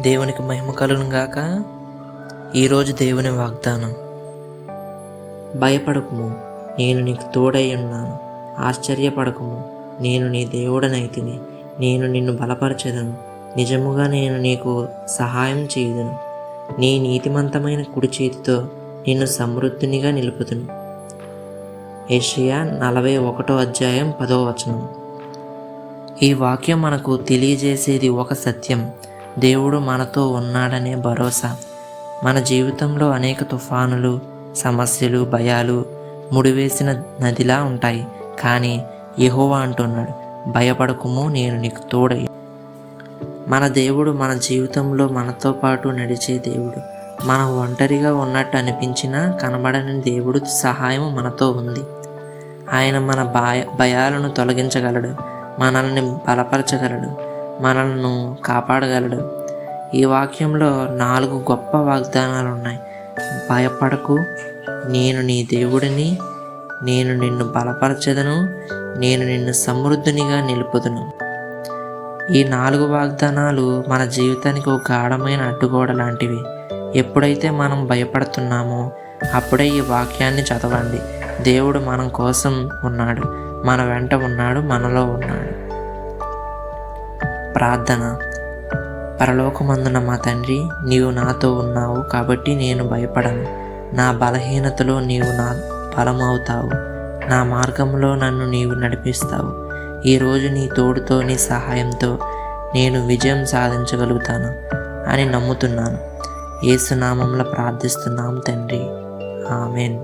దేవునికి మహిమ కలుగును గాక. ఈరోజు దేవుని వాగ్దానం. భయపడకుము నేను నీకు తోడై ఉన్నాను. ఆశ్చర్యపడకుము నేను నీ దేవుడనైతిని నేను నిన్ను బలపరచదను. నిజముగా నేను నీకు సహాయం చేయదును. నీ నీతిమంతమైన కుడి చేతితో నిన్ను సమృద్ధినిగా నిలుపుతును ఏషియా నలభై ఒకటో అధ్యాయం పదో వచనం. ఈ వాక్యం మనకు తెలియజేసేది ఒక సత్యం. దేవుడు మనతో ఉన్నాడనే భరోసా. మన జీవితంలో అనేక తుఫానులు సమస్యలు భయాలు ముడివేసిన నదిలా ఉంటాయి. కానీ యహోవా అంటున్నాడు భయపడకుము నేను నీకు తోడై. మన దేవుడు మన జీవితంలో మనతో పాటు నడిచే దేవుడు. మనం ఒంటరిగా ఉన్నట్టు అనిపించినా కనబడని దేవుడు సహాయం మనతో ఉంది. ఆయన మన భయ భయాలను తొలగించగలడు మనల్ని బలపరచగలడు. మనల్ని కాపాడగలడు. ఈ వాక్యంలో నాలుగు గొప్ప వాగ్దానాలు ఉన్నాయి భయపడకు. నేను నీ దేవుడిని నేను నిన్ను బలపరచదను నేను నిన్ను సమృద్ధినిగా నిలుపుదును. ఈ నాలుగు వాగ్దానాలు మన జీవితానికి ఒక గాఢమైన అడ్డుగోడ లాంటివి. ఎప్పుడైతే మనం భయపడుతున్నామో అప్పుడే ఈ వాక్యాన్ని చదవండి. దేవుడు మనం కోసం ఉన్నాడు. మన వెంట ఉన్నాడు మనలో ఉన్నాడు. ప్రార్థన. పరలోకమందున మా తండ్రి నీవు నాతో ఉన్నావు కాబట్టి నేను భయపడను. నా బలహీనతలో నీవు నా బలమవుతావు. నా మార్గంలో నన్ను నీవు నడిపిస్తావు. ఈరోజు నీ తోడుతో నీ సహాయంతో నేను విజయం సాధించగలుగుతాను అని నమ్ముతున్నాను. ఏసునామంలో ప్రార్థిస్తున్నాం తండ్రి. ఆమెన్.